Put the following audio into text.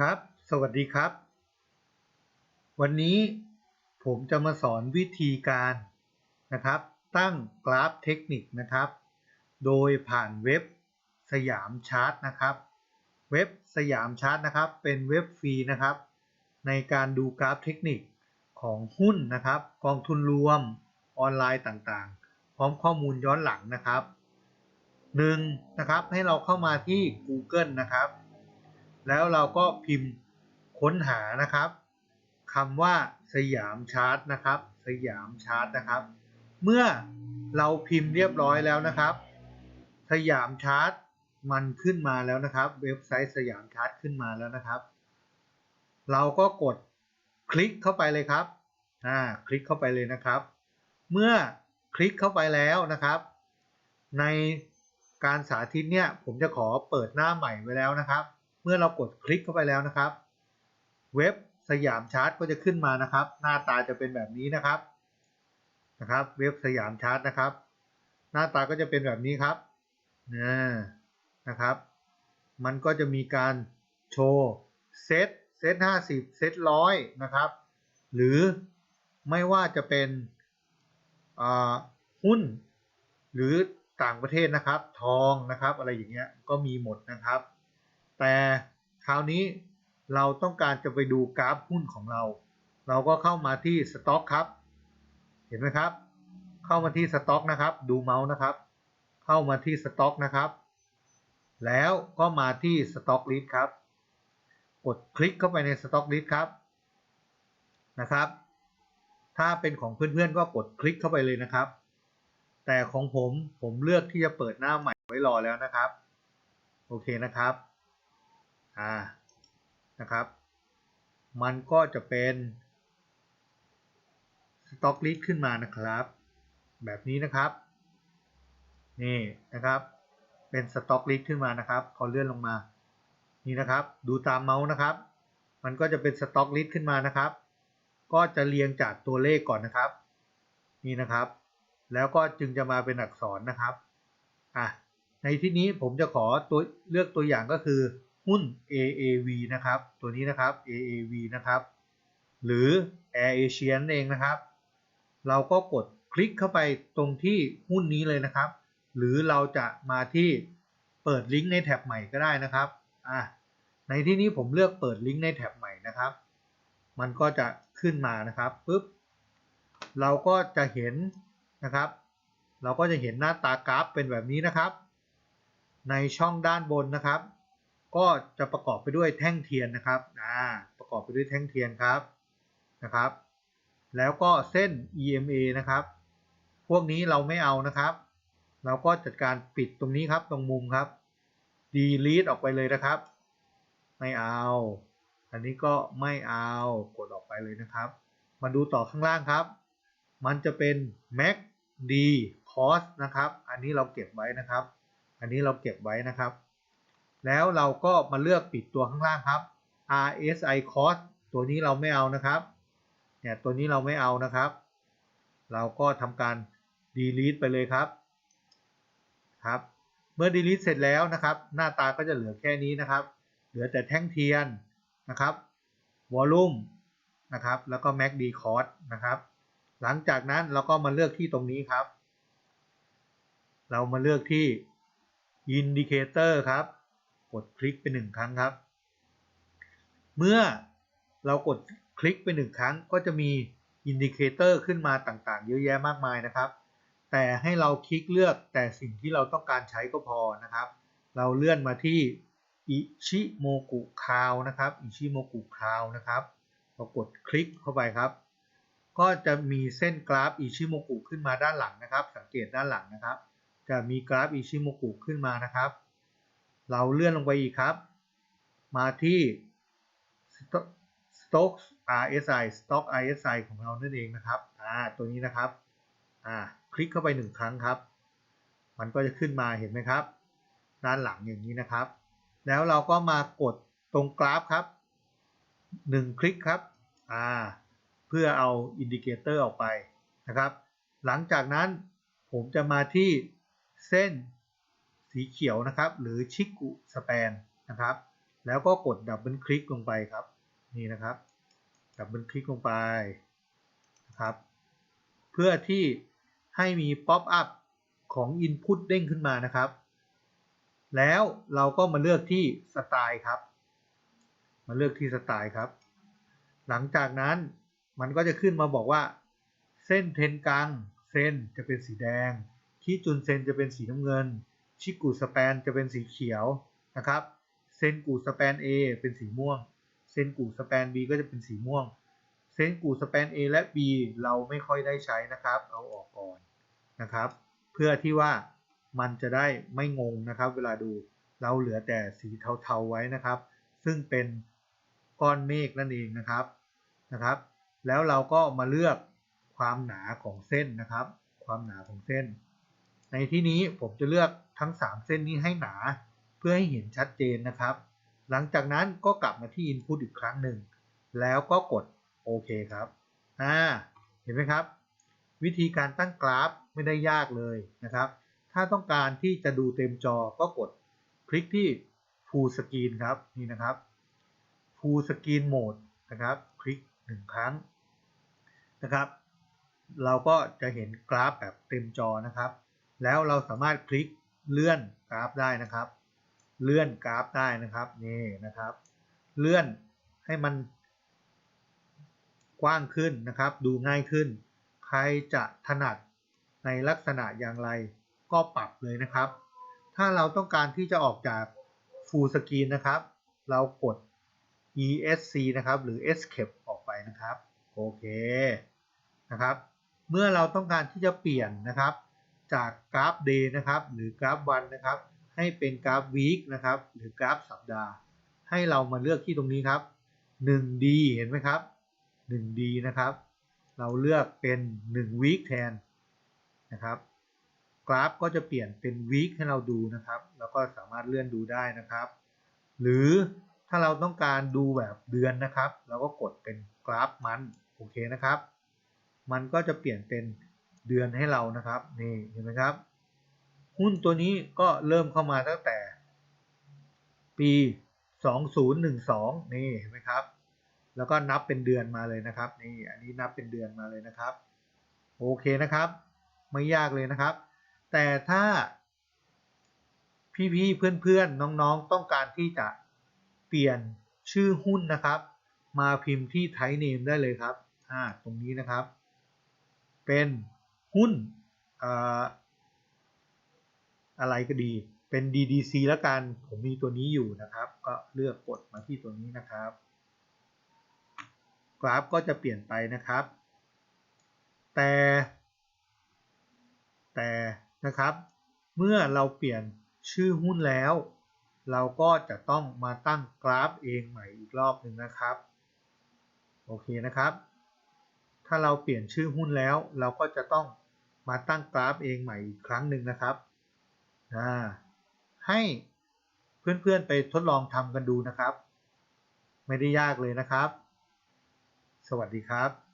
ครับ สวัสดีครับ วันนี้ผมจะมาสอนวิธีการนะครับ ตั้งกราฟเทคนิคนะครับ โดยผ่านเว็บสยามชาร์ตนะครับ เว็บสยามชาร์ตนะครับ เป็นเว็บฟรีนะครับ ในการดูกราฟเทคนิคของหุ้นนะครับ กองทุนรวมออนไลน์ต่างๆ พร้อมข้อมูลย้อนหลังนะครับหนึ่งนะครับให้เราเข้ามาที่ Google นะครับ แล้วเราก็พิมพ์ค้นหานะครับคำว่าสยามชาร์ตนะครับ สยามชาร์ตนะครับ เมื่อเราพิมพ์เรียบร้อยแล้วนะครับ สยามชาร์ตมันขึ้นมาแล้วนะครับ เว็บไซต์สยามชาร์ตขึ้นมาแล้วนะครับ เราก็กดคลิกเข้าไปเลยครับอ่าคลิกเข้าไปเลยนะครับ เมื่อคลิกเข้าไปแล้วนะครับ ในการสาธิตเนี่ยผมจะขอเปิดหน้าใหม่ไว้แล้วนะครับ เมื่อเรากดคลิกเข้าไปแล้วนะครับ เว็บสยามชาร์ตก็จะขึ้นมานะครับ หน้าตาจะเป็นแบบนี้นะครับนะครับ เว็บสยามชาร์ตนะครับ หน้าตาก็จะเป็นแบบนี้ครับนะนะครับ มันก็จะมีการโชว์เซตเซตห้าสิบเซตร้อยนะครับ หรือไม่ว่าจะเป็นหุ้น หรือต่างประเทศนะครับ ทองนะครับ อะไรอย่างเงี้ยก็มีหมดนะครับ แต่คราวนี้เราต้องการจะไปดูกราฟหุ้นของเรา เราก็เข้ามาที่สต็อกครับ เห็นไหมครับ เข้ามาที่สต็อกนะครับ ดูเมาส์นะครับ เข้ามาที่สต็อกนะครับ แล้วก็มาที่สต็อกลิสต์ครับ กดคลิกเข้าไปในสต็อกลิสต์ครับ นะครับ ถ้าเป็นของเพื่อนๆก็กดคลิกเข้าไปเลยนะครับ แต่ของผมผมเลือกที่จะเปิดหน้าใหม่ไว้รอแล้วนะครับ โอเคนะครับ อ่านะครับ มันก็จะเป็นสต็อกลิสต์ขึ้นมานะครับ แบบนี้นะครับ นี่นะครับ เป็นสต็อกลิสต์ขึ้นมานะครับพอเลื่อนลงมา นี่นะครับ ดูตามเมาส์นะครับ มันก็จะเป็นสต็อกลิสต์ขึ้นมานะครับ ก็จะเรียงจากตัวเลขก่อนนะครับ นี่นะครับ แล้วก็จึงจะมาเป็นอักษรนะครับ อะ ในที่นี้ผมจะขอตัวเลือกตัวอย่างก็คือ หุ้น AAV นะครับ ตัวนี้นะครับ AAV นะครับ หรือ Air Asia เองนะครับ เราก็กดคลิกเข้าไปตรงที่หุ้นนี้เลยนะครับ หรือเราจะมาที่เปิดลิงก์ในแท็บใหม่ก็ได้นะครับอะในที่นี้ผมเลือกเปิดลิงก์ในแท็บใหม่นะครับ มันก็จะขึ้นมานะครับปุ๊บ เราก็จะเห็นนะครับ เราก็จะเห็นหน้าตากราฟเป็นแบบนี้นะครับ ในช่องด้านบนนะครับ ก็จะประกอบไปด้วยแท่งเทียนนะครับอ่าประกอบไปด้วยแท่งเทียนครับนะครับ แล้วก็เส้น EMA นะครับ พวกนี้เราไม่เอานะครับ เราก็จัดการปิดตรงนี้ครับตรงมุมครับ delete ออกไปเลยนะครับ ไม่เอา อันนี้ก็ไม่เอากดออกไปเลยนะครับ มาดูต่อข้างล่างครับ มันจะเป็น mac d cost นะครับ อันนี้เราเก็บไว้นะครับ อันนี้เราเก็บไว้นะครับ แล้วเราก็มาเลือกปิดตัวข้างล่างครับ RSI cost ตัวนี้เราไม่เอานะครับ เนี่ยตัวนี้เราไม่เอานะครับ เราก็ทำการ delete ไปเลยครับ ครับ เมื่อ delete เสร็จแล้วนะครับ หน้าตาก็จะเหลือแค่นี้นะครับ เหลือแต่แท่งเทียนนะครับ volume นะครับ แล้วก็ MACD cost นะครับ หลังจากนั้นเราก็มาเลือกที่ตรงนี้ครับ เรามาเลือกที่ indicator ครับ กดคลิกไปหนึ่งครั้งครับ เมื่อเรากดคลิกไปหนึ่งครั้งก็จะมีอินดิเคเตอร์ขึ้นมาต่างๆ เยอะแยะมากมายนะครับ แต่ให้เราคลิกเลือกแต่สิ่งที่เราต้องการใช้ก็พอนะครับ เราเลื่อนมาที่อิชิโมกุคาวนะครับอิชิโมกุคาวนะครับเรากดคลิกเข้าไปครับ ก็จะมีเส้นกราฟอิชิโมกุขึ้นมาด้านหลังนะครับ สังเกตด้านหลังนะครับ จะมีกราฟอิชิโมกุขึ้นมานะครับ เราเลื่อนลงไปอีกครับ มาที่ Stock RSI Stock RSI ของเรานั่นเองนะครับ อ่า ตัวนี้นะครับ อ่า คลิกเข้าไปหนึ่งครั้งครับ มันก็จะขึ้นมาเห็นไหมครับ ด้านหลังอย่างนี้นะครับ แล้วเราก็มากดตรงกราฟครับหนึ่งคลิกครับ อ่า เพื่อเอาอินดิเคเตอร์ออกไปนะครับ หลังจากนั้นผมจะมาที่เส้น สีเขียวนะครับ หรือชิกุสแปนนะครับ แล้วก็กดดับเบิลคลิกลงไปครับ นี่นะครับ ดับเบิลคลิกลงไปนะครับ เพื่อที่ให้มีป๊อปอัพของ Input เด้งขึ้นมานะครับ แล้วเราก็มาเลือกที่สไตล์ครับ มาเลือกที่สไตล์ครับ หลังจากนั้นมันก็จะขึ้นมาบอกว่า เส้นเทนกังเส้นจะเป็นสีแดงคีจุนเซนจะเป็นสีน้ำเงิน ชิกุสแปนจะเป็นสีเขียวนะครับเซนกูสแปน A เป็นสีม่วงเซนกูสแปน B ก็จะเป็นสีม่วงเซนกูสแปน A และ B เราไม่ค่อยได้ใช้นะครับ เอาออกก่อนนะครับ เพื่อที่ว่ามันจะได้ไม่งงนะครับ เวลาดูเราเหลือแต่สีเทาๆไว้นะครับ ซึ่งเป็นก้อนเมฆนั่นเองนะครับนะครับ แล้วเราก็มาเลือกความหนาของเส้นนะครับ ความหนาของเส้น ในที่นี้ผมจะเลือกทั้ง 3 เส้นนี้ให้หนา เพื่อให้เห็นชัดเจนนะครับ หลังจากนั้นก็กลับมาที่ Input อีกครั้งหนึ่ง แล้วก็กดโอเคครับอ่าเห็นไหมครับ วิธีการตั้งกราฟไม่ได้ยากเลยนะครับ ถ้าต้องการที่จะดูเต็มจอก็กดคลิกที่ Full Screen ครับนี่นะครับ Full Screen Mode นะครับ คลิก1ครั้งนะครับ เราก็จะเห็นกราฟแบบเต็มจอนะครับ แล้วเราสามารถคลิกเลื่อนกราฟได้นะครับ เลื่อนกราฟได้นะครับนี่นะครับ เลื่อนให้มันกว้างขึ้นนะครับ ดูง่ายขึ้น ใครจะถนัดในลักษณะอย่างไรก็ปรับเลยนะครับ ถ้าเราต้องการที่จะออกจาก Full Screen นะครับ เรากด ESC นะครับ หรือ Escape ออกไปนะครับ โอเคนะครับ เมื่อเราต้องการที่จะเปลี่ยนนะครับ จากกราฟ day นะครับหรือกราฟวันนะครับ ให้เป็นกราฟ week นะครับหรือกราฟสัปดาห์ ให้เรามาเลือกที่ตรงนี้ครับ 1D เห็นไหมครับ 1D นะครับ เราเลือกเป็น 1 week แทนนะครับ กราฟก็จะเปลี่ยนเป็น week ให้เราดูนะครับ แล้วก็สามารถเลื่อนดูได้นะครับ หรือถ้าเราต้องการดูแบบเดือนนะครับ เราก็กดเป็นกราฟมันโอเคนะครับ มันก็จะเปลี่ยนเป็น เดือนให้เรานะครับนี่เห็นไหมครับ หุ้นตัวนี้ก็เริ่มเข้ามาตั้งแต่ ปี 2012 นี่เห็นไหมครับ แล้วก็นับเป็นเดือนมาเลยนะครับ นี่อันนี้นับเป็นเดือนมาเลยนะครับ โอเคนะครับ ไม่ยากเลยนะครับ แต่ถ้าพี่ๆเพื่อนๆน้องๆต้องการที่จะเปลี่ยนชื่อหุ้นนะครับ มาพิมพ์ที่ไทเนมได้เลยครับอ่าตรงนี้นะครับ เป็น หุ้นอะไรก็ดีเป็น DDC แล้วกัน ผมมีตัวนี้อยู่นะครับ ก็เลือกกดมาที่ตัวนี้นะครับ กราฟก็จะเปลี่ยนไปนะครับ แต่ แต่นะครับ เมื่อเราเปลี่ยนชื่อหุ้นแล้ว เราก็จะต้องมาตั้งกราฟเองใหม่อีกรอบหนึ่งนะครับ โอเคนะครับ ถ้าเราเปลี่ยนชื่อหุ้นแล้ว เราก็จะต้องมาตั้งกราฟเองใหม่อีกครั้งหนึ่งนะครับให้เพื่อนๆไปทดลองทำกันดูนะครับ ไม่ได้ยากเลยนะครับ สวัสดีครับ